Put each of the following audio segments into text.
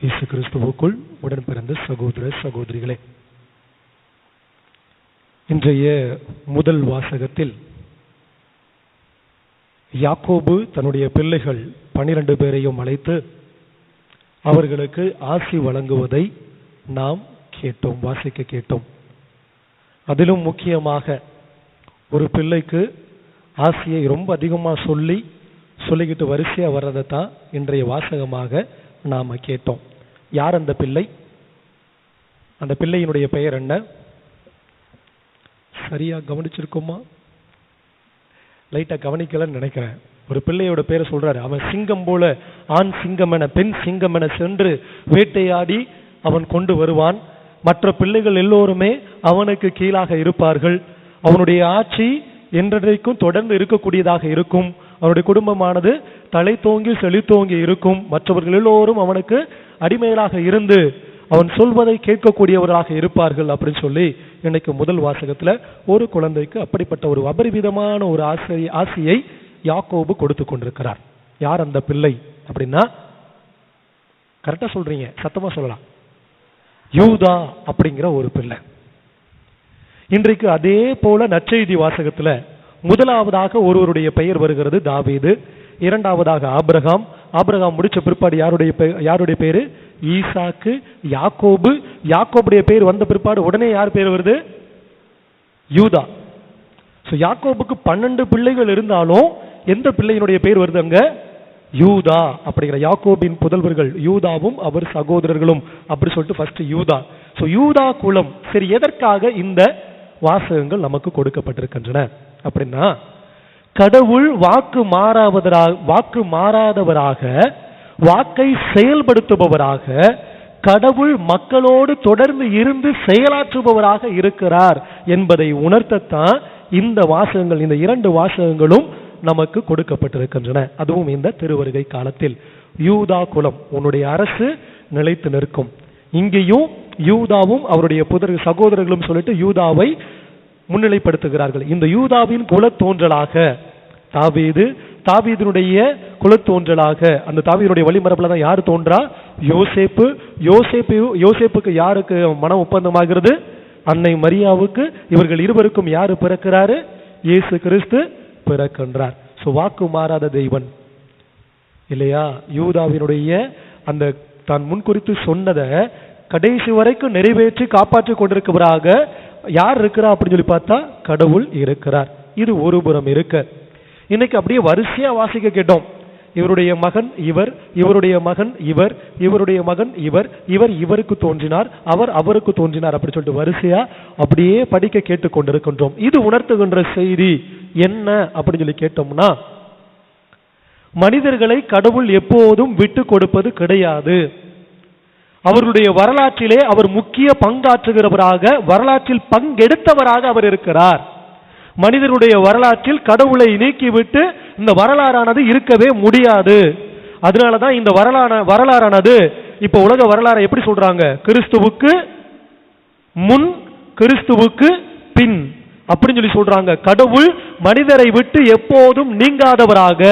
இயேசு கிறிஸ்துவுக்குள் உடன் பிறந்த சகோதர சகோதரிகளே இன்றைய முதல் வாசகத்தில் யாக்கோபு தன்னுடைய பிள்ளைகள் பனிரெண்டு பேரையும் அழைத்து அவர்களுக்கு ஆசி வழங்குவதை நாம் கேட்டோம் வாசிக்க கேட்டோம். அதிலும் முக்கியமாக ஒரு பிள்ளைக்கு ஆசையை ரொம்ப அதிகமாக சொல்லி சொல்லிக்கிட்டு வரிசையாக வர்றதை தான் இன்றைய வாசகமாக நாம் கேட்டோம். யார் அந்த பிள்ளை? அந்த பிள்ளையினுடைய பெயர் என்ன? சரியா கவனிச்சிருக்கோமா? லைட்டாக கவனிக்கலன்னு நினைக்கிறேன். ஒரு பிள்ளையோட பேரை சொல்றாரு. அவன் சிங்கம் போல ஆண் சிங்கம் என பெண் சிங்கம் என சென்று வேட்டையாடி அவன் கொண்டு வருவான். மற்ற பிள்ளைகள் எல்லோருமே அவனுக்கு கீழாக இருப்பார்கள். அவனுடைய ஆட்சி என்றைக்கும் தொடர்ந்து இருக்கக்கூடியதாக இருக்கும். அவனுடைய குடும்பமானது தலை தோங்கி செழித்தோங்கி இருக்கும். மற்றவர்கள் எல்லோரும் அவனுக்கு அடிமைகளாக இருந்து அவன் சொல்வதை கேட்கக்கூடியவர்களாக இருப்பார்கள் அப்படின்னு சொல்லி இன்னைக்கு முதல் வாசகத்துல ஒரு குழந்தைக்கு அப்படிப்பட்ட ஒரு அபரிவிதமான ஒரு ஆசை ஆசையை யாக்கோபு கொடுத்து கொண்டிருக்கிறார். யார் அந்த பிள்ளை அப்படின்னா கரெக்டா சொல்றீங்க சத்தமா சொல்லலாம். யூதா அப்படிங்கிற ஒரு பிள்ளை. இன்றைக்கு அதே போல நற்செய்தி வாசகத்துல முதலாவதாக ஒருவருடைய பெயர் வருகிறது தாவீது. இரண்டாவதாக ஆபிரகாம். ஆபிரகாம் முடிச்ச பிற்பாடு யாருடைய யாருடைய பேரு? ஈசாக்கு யாக்கோபு. யாக்கோபுடைய பேர் வந்த பிற்பாடு உடனே யார் பேர் வருது? யூதா. ஸோ யாக்கோபுக்கு பன்னெண்டு பிள்ளைகள் இருந்தாலும் எந்த பிள்ளையினுடைய பேர் வருது அங்க? யூதா அப்படிங்கிற யாக்கோபின் புதல்வர்கள் யூதாவும் அவர் சகோதரர்களும் அப்படி சொல்லிட்டு ஃபர்ஸ்ட் யூதா. ஸோ யூதா குலம் சரி எதற்காக இந்த வாசகங்கள் நமக்கு கொடுக்கப்பட்டிருக்கின்றன? அப்படின்னா கடவுள் வாக்கு மாறாவதாக வாக்கு மாறாதவராக வாக்கை செயல்படுத்துபவராக கடவுள் மக்களோடு தொடர்ந்து இருந்து செயலாற்றுபவராக இருக்கிறார் என்பதை உணர்த்தத்தான் இந்த வாசகங்கள் இந்த இரண்டு வாசகங்களும் நமக்கு கொடுக்கப்பட்டிருக்கின்றன. அதுவும் இந்த திருவருகை காலத்தில். யூதா குலம் உன்னுடைய அரசு நிலைத்து நிற்கும். இங்கேயும் யூதாவும் அவருடைய புதர் சகோதரர்களும் சொல்லிட்டு யூதாவை முன்னிலைப்படுத்துகிறார்கள். இந்த யூதாவின் குலத்தோன்றலாக தாவீது தாவீதனுடைய குலத்தோன்றலாக அந்த தாவீதனுடைய வழிமரப்புல தான் யார் தோன்றா? யோசேப்பு. யோசேப்பு யோசேப்புக்கு யாருக்கு மன ஒப்பந்தமாகிறது? அன்னை மரியாவுக்கு. இவர்கள் இருவருக்கும் யாரு பிறக்கிறாரு? இயேசு கிறிஸ்து பிறக்கின்றார். ஸோ வாக்கு மாறாத தெய்வன். இல்லையா? யூதாவினுடைய அந்த தான் முன்குறித்து சொன்னதை கடைசி வரைக்கும் நிறைவேற்றி காப்பாற்றி கொண்டிருக்கிறவராக யார் இருக்கிறா அப்படின்னு சொல்லி பார்த்தா கடவுள் இருக்கிறார். இது ஒரு புறம் இருக்க. இன்னைக்கு அப்படியே வரிசையா வாசிக்க கேட்டோம். இவருடைய மகன் இவர் இவருடைய மகன் இவர் இவருடைய மகன் இவர் இவர் இவருக்கு தோன்றினார் அவர் அவருக்கு தோன்றினார் அப்படி சொல்லிட்டு வரிசையா அப்படியே படிக்க கேட்டு கொண்டிருக்கின்றோம். இது உணர்த்துகின்ற செய்தி என்ன அப்படின்னு சொல்லி கேட்டோம்னா மனிதர்களை கடவுள் எப்போதும் விட்டு கொடுப்பது கிடையாது. அவர்களுடைய வரலாற்றிலே அவர் முக்கிய பங்காற்றுகிறவராக வரலாற்றில் பங்கெடுத்தவராக அவர் இருக்கிறார். மனிதனுடைய வரலாற்றில் கடவுளை நீக்கிவிட்டு இந்த வரலாறானது இருக்கவே முடியாது. அதனால தான் இந்த வரலாறு வரலாறானது இப்போ உலக வரலாறை எப்படி சொல்றாங்க? கிறிஸ்துவுக்கு முன் கிறிஸ்துவுக்கு பின் அப்படின்னு சொல்லி சொல்றாங்க. கடவுள் மனிதரை விட்டு எப்போதும் நீங்காதவராக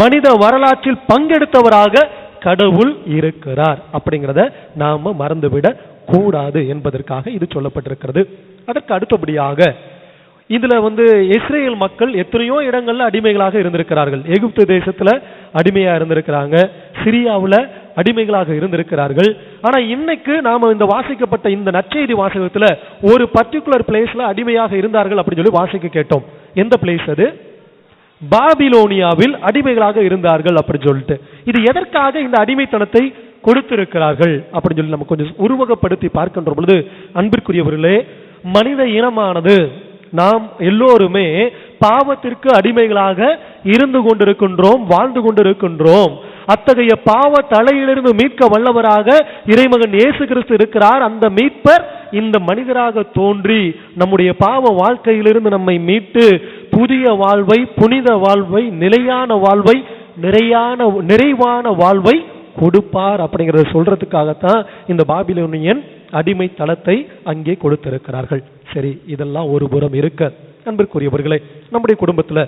மனித வரலாற்றில் பங்கெடுத்தவராக கடவுள் இருக்கிறார் அப்படிங்கிறத நாம மறந்துவிட கூடாது என்பதற்காக இது சொல்லப்பட்டிருக்கிறது. அதற்கு அடுத்தபடியாக இதுல வந்து இஸ்ரேல் மக்கள் எத்தனையோ இடங்கள்ல அடிமைகளாக இருந்திருக்கிறார்கள். எகிப்து தேசத்துல அடிமையா இருந்திருக்கிறாங்க. சிரியாவுல அடிமைகளாக இருந்திருக்கிறார்கள். ஆனா இன்னைக்கு நாம இந்த வாசிக்கப்பட்ட இந்த நற்செய்தி வாசகத்துல ஒரு பர்டிகுலர் பிளேஸ்ல அடிமையாக இருந்தார்கள் அப்படின்னு சொல்லி வாசிக்க கேட்டோம். எந்த பிளேஸ் அது? பாபிலோனியாவில் அடிமைகளாக இருந்தார்கள் அப்படின்னு சொல்லிட்டு. இது எதற்காக இந்த அடிமைத்தனத்தை கொடுத்திருக்கிறார்கள் அப்படின்னு சொல்லி நம்ம கொஞ்சம் உருவகப்படுத்தி பார்க்கின்ற பொழுது அன்பிற்குரியவர்களே மனித இனமானது நாம் எல்லோருமே பாவத்திற்கு அடிமைகளாக இருந்து கொண்டிருக்கின்றோம் வாழ்ந்து கொண்டிருக்கின்றோம். அத்தகைய பாவ தலையிலிருந்து மீட்க வல்லவராக இறைமகன் இயேசு கிறிஸ்து இருக்கிறார். அந்த மீட்பர் இந்த மனிதராக தோன்றி நம்முடைய பாவ வாழ்க்கையிலிருந்து நம்மை மீட்டு புதிய வாழ்வை புனித வாழ்வை நிலையான வாழ்வை நிறையான நிறைவான வாழ்வை கொடுப்பார் அப்படிங்கிறத சொல்றதுக்காகத்தான் இந்த பாபிலோனியன் அடிமை தளத்தை அங்கே கொடுத்திருக்கிறார்கள். சரி இதெல்லாம் ஒரு புறம் இருக்க. அன்பிற்குரியவர்களே நம்முடைய குடும்பத்துல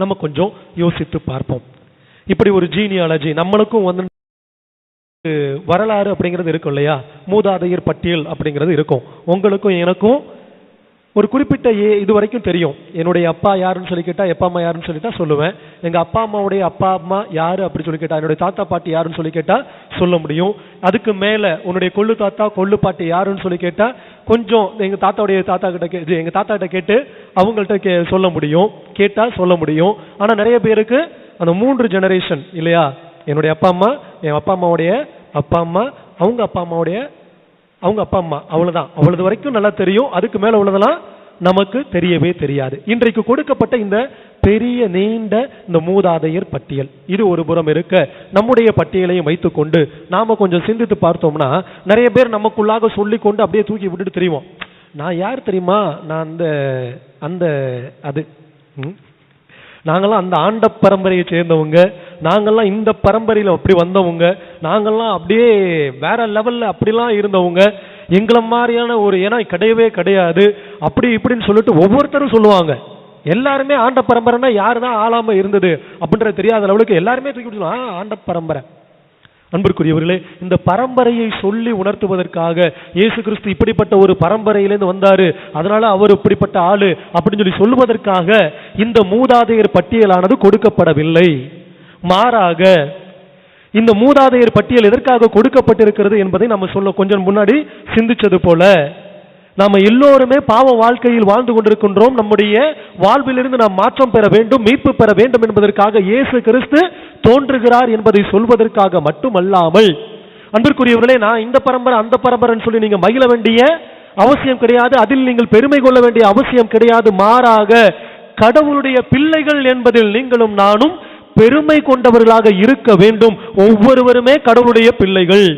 நம்ம கொஞ்சம் யோசித்து பார்ப்போம். இப்படி ஒரு ஜீனியாலஜி நம்மளுக்கும் வந்து வரலாறு அப்படிங்கிறது இருக்கும் இல்லையா? மூதாதையர் பட்டியல் அப்படிங்கிறது இருக்கும். உங்களுக்கும் எனக்கும் ஒரு குறிப்பிட்ட ஏ இது வரைக்கும் தெரியும். என்னுடைய அப்பா யாருன்னு சொல்லி கேட்டா எப்பா அம்மா யாருன்னு சொல்லிட்டா சொல்லுவேன். எங்க அப்பா அம்மாவுடைய அப்பா அம்மா யாரு அப்படி சொல்லி கேட்டா என்னுடைய தாத்தா பாட்டி யாருன்னு சொல்லி கேட்டா சொல்ல முடியும். அதுக்கு மேல உன்னுடைய கொள்ளு தாத்தா கொள்ளு பாட்டி யாருன்னு சொல்லி கேட்டா கொஞ்சம் எங்க தாத்தாவுடைய தாத்தா கிட்ட கே எங்க தாத்தா கிட்ட கேட்டு அவங்கள்ட்ட கே சொல்ல முடியும். கேட்டா சொல்ல முடியும். ஆனா நிறைய பேருக்கு அந்த மூன்று ஜெனரேஷன் இல்லையா? என்னுடைய அப்பா அம்மா என் அப்பா அம்மாவுடைய அப்பா அம்மா அவங்க அப்பா அம்மாவுடைய அவங்க அப்பா அம்மா அவ்வளவுதான். அவ்வளவு வரைக்கும் நல்லா தெரியும். அதுக்கு மேல உள்ளதெல்லாம் நமக்கு தெரியவே தெரியாது. இன்றைக்கு கொடுக்கப்பட்ட இந்த பெரிய நீண்ட இந்த மூதாதையர் பட்டியல். இது ஒரு புறம் இருக்க நம்முடைய பட்டியலையும் வைத்துக்கொண்டு நாம கொஞ்சம் சிந்தித்து பார்த்தோம்னா நிறைய பேர் நமக்குள்ளாக சொல்லி கொண்டு அப்படியே தூக்கி விட்டுட்டு தெரியும் நான் யார் தெரியுமா? நான் அந்த அந்த அது ம்? அந்த ஆண்ட பரம்பரையை சேர்ந்தவங்க. நாங்கள்லாம் இந்த பரம்பரையில் அப்படி வந்தவங்க நாங்கள்லாம் அப்படியே வேற லெவலில் அப்படிலாம் இருந்தவங்க எங்களை மாதிரியான ஒரு ஏன்னா கிடையவே கிடையாது அப்படி இப்படின்னு சொல்லிட்டு ஒவ்வொருத்தரும் சொல்லுவாங்க. எல்லாருமே ஆண்ட பரம்பரைன்னா யாரு தான் ஆளாம இருந்தது அப்படின்றது தெரியாத அளவுக்கு எல்லாருமே தூக்கி விட்டு ஆண்ட பரம்பரை. அன்பிற்குரியவர்களே இந்த பரம்பரையை சொல்லி உணர்த்துவதற்காக இயேசு கிறிஸ்து இப்படிப்பட்ட ஒரு பரம்பரையிலேருந்து வந்தாரு அதனால அவர் இப்படிப்பட்ட ஆளு அப்படின்னு சொல்லி சொல்லுவதற்காக இந்த மூதாதையர் பட்டியலானது கொடுக்கப்படவில்லை. மாறாக இந்த மூதாதையர் பட்டியல் எதற்காக கொடுக்கப்பட்டிருக்கிறது என்பதை நம்ம சொல்ல கொஞ்சம் முன்னாடி சிந்திச்சது போல. நாம் எல்லோருமே பாவ வாழ்க்கையில் வாழ்ந்து கொண்டிருக்கின்றோம். நம்முடைய வாழ்விலிருந்து நாம் மாற்றம் பெற வேண்டும் மீட்பு பெற வேண்டும் என்பதற்காக இயேசு கிறிஸ்து தோன்றுகிறார் என்பதை சொல்வதற்காக மட்டுமல்லாமல் அன்பிற்குரியவர்களே நான் இந்த பரம்பரை அந்த பரம்பரைன்னு சொல்லி நீங்க மகிழ வேண்டிய அவசியம் கிடையாது. அதில் நீங்கள் பெருமை கொள்ள வேண்டிய அவசியம் கிடையாது. மாறாக கடவுளுடைய பிள்ளைகள் என்பதில் நீங்களும் நானும் பெருமை கொண்டவர்களாக இருக்க வேண்டும். ஒவ்வொருவருமே கடவுளுடைய பிள்ளைகள்.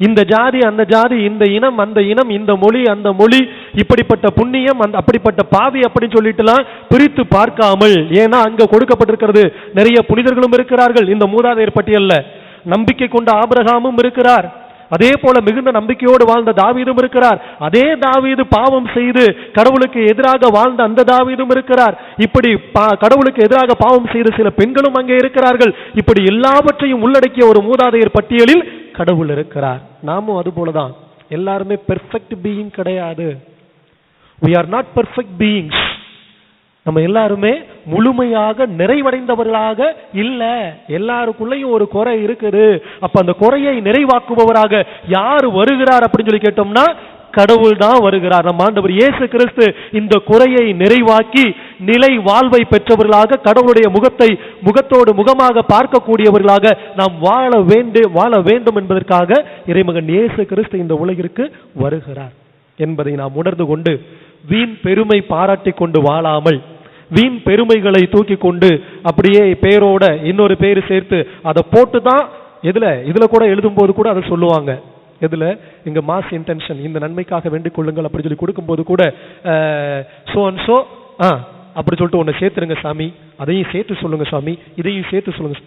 இந்த ஜாதி அந்த ஜாதி இந்த இனம் அந்த இனம் இந்த மொழி அந்த மொழி இப்படிப்பட்ட புண்ணியம் அந்த அப்படிப்பட்ட பாவி அப்படின்னு சொல்லிட்டுலாம் பிரித்து பார்க்காமல் ஏன்னா அங்க கொடுக்கப்பட்டிருக்கிறது நிறைய புனிதர்களும் இருக்கிறார்கள். இந்த மூதாதையர் பட்டியல்ல நம்பிக்கை கொண்ட ஆபிரகாமும் இருக்கிறார். அதே போல மிகுந்த நம்பிக்கையோடு வாழ்ந்த தாவீதும் இருக்கிறார். அதே தாவீது பாவம் செய்து கடவுளுக்கு எதிராக வாழ்ந்த அந்த தாவீதும் இருக்கிறார். இப்படி பா- கடவுளுக்கு எதிராக பாவம் செய்த சில பெண்களும் அங்கே இருக்கிறார்கள். இப்படி எல்லாவற்றையும் உள்ளடக்கிய ஒரு மூதாதையர் பட்டியலில் கடவுள் இருக்கிறார். நாமும் அது போலதான். எல்லாருமே பெர்ஃபெக்ட் பீயிங் கிடையாது. We are not perfect beings நம்ம எல்லாருமே முழுமையாக நிறைவடைந்தவர்களாக இல்ல. எல்லாருக்குள்ளயும் ஒரு குறை இருக்குது. அப்ப அந்த குறையை நிறைவாக்குபவராக யார் வருகிறார் அப்படின்னு சொல்லி கேட்டோம்னா கடவுள் தான் வருகிறார். நம்ம ஆண்டவர் இயேசு கிறிஸ்து இந்த குறையை நிறைவாக்கி நிலை வாழ்வை பெற்றவர்களாக கடவுளுடைய முகத்தை முகத்தோடு முகமாக பார்க்கக்கூடியவர்களாக நாம் வாழ வேண்டு வாழ வேண்டும் என்பதற்காக இறைமகன் இயேசு கிறிஸ்து இந்த உலகிற்கு வருகிறார் என்பதை நாம் உணர்ந்து கொண்டு வீண் பெருமை பாராட்டிக் கொண்டு வாழாமல் வீண் பெருமைகளை தூக்கி கொண்டு அப்படியே பேரோட இன்னொரு பேர் சேர்த்து அதை போட்டு தான் எதுல? இதுல கூட எழுதும் போது கூட அதை சொல்லுவாங்க. எதுல? இங்க மாஸ் இன்டென்ஷன் இந்த நன்மைக்காக வேண்டிக் கொள்ளுங்கள் அப்படி சொல்லி கொடுக்கும்போது கூட சோ அண்ட் சோ ஆ அப்படி சொல்லிட்டு ஒன்று சேர்த்துருங்க சாமி. அதையும் சேர்த்து சொல்லுங்க சாமி. இதையும் சேர்த்து சொல்லுங்க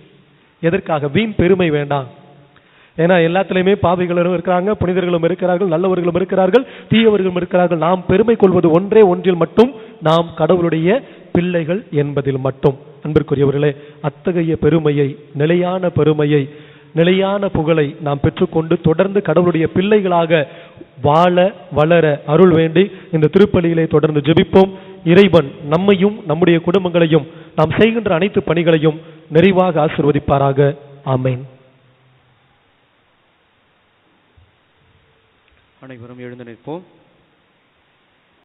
எதற்காக? வீண் பெருமை வேண்டாம். ஏன்னா எல்லாத்துலேயுமே பாவிகளும் இருக்கிறாங்க புனிதர்களும் இருக்கிறார்கள் நல்லவர்களும் இருக்கிறார்கள் தீயவர்களும் இருக்கிறார்கள். நாம் பெருமை கொள்வது ஒன்றே ஒன்றில் மட்டும் நாம் கடவுளுடைய பிள்ளைகள் என்பதில் மட்டும். அன்பிற்குரியவர்களே அத்தகைய பெருமையை நிலையான பெருமையை நிலையான புகழை நாம் பெற்றுக்கொண்டு தொடர்ந்து கடவுளுடைய பிள்ளைகளாக வாழ வளர அருள் வேண்டி இந்த திருப்பலியிலே தொடர்ந்து ஜெபிப்போம். இறைவன் நம்மையும் நம்முடைய குடும்பங்களையும் நாம் செய்கின்ற அனைத்து பணிகளையும் நிறைவாக ஆசிர்வதிப்பாராக. ஆமேன். அனைவரும் எழுந்து நிற்போம்.